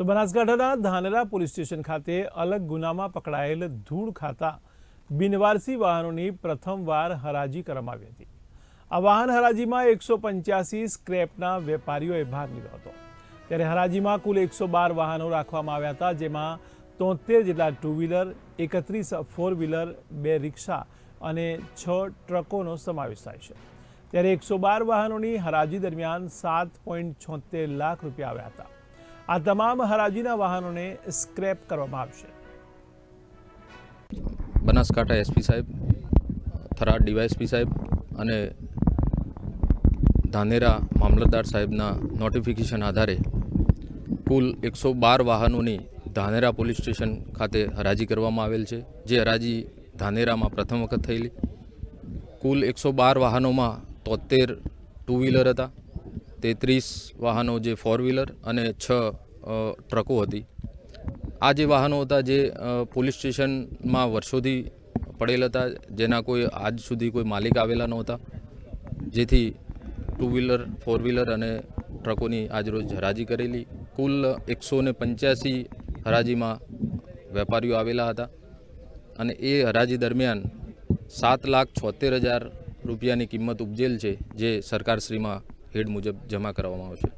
તો બનાસકાંઠાના Dhanera police station ખાતે અલગ ગુનામાં પકડાયેલ ધૂળ ખાતા બિનવારસી વાહનોની પ્રથમવાર હરાજી કરવામાં આવી હતી. આ વાહન હરાજીમાં એકસો પંચ્યાસી સ્ક્રેપના વેપારીઓએ ભાગ લીધો હતો. ત્યારે હરાજીમાં કુલ એકસો બાર વાહનો રાખવામાં આવ્યા હતા, જેમાં તોતેર જેટલા ટુ વ્હીલર એકત્રીસ ફોર વ્હીલર બે રિક્ષા અને છ ટ્રકોનો સમાવેશ થાય છે. ત્યારે એકસો બાર વાહનોની હરાજી દરમિયાન સાત પોઈન્ટ છોતેર લાખ રૂપિયા આવ્યા હતા. આ તમામ હરાજીના વાહનોને સ્ક્રેપ કરવામાં આવશે. બનાસકાંઠા એસપી સાહેબ, થરાદ ડીવાયએસપી સાહેબ અને ધાનેરા મામલતદાર સાહેબના નોટિફિકેશન આધારે કુલ એકસો બાર વાહનોની ધાનેરા પોલીસ સ્ટેશન ખાતે હરાજી કરવામાં આવેલ છે. જે હરાજી ધાનેરામાં પ્રથમ વખત થયેલી. કુલ એકસો બાર વાહનોમાં તોતેર ટુ વ્હીલર હતા. તેત્રીસ વાહનો જે ફોર વ્હીલર અને છ ટ્રકો હતી. આ જે વાહનો હતા જે પોલીસ સ્ટેશનમાં વર્ષોથી પડેલ હતા, જેના કોઈ આજ સુધી કોઈ માલિક આવેલા નહોતા, જેથી ટુ વ્હીલર ફોર વ્હીલર અને ટ્રકોની આજરોજ હરાજી કરેલી. કુલ એકસો ને પંચ્યાસી હરાજીમાં વેપારીઓ આવેલા હતા અને એ હરાજી દરમિયાન સાત લાખ છોતેર હજાર રૂપિયાની કિંમત ઉપજેલ છે, જે સરકારશ્રીમાં હેડ મુજબ જમા કરવામાં આવશે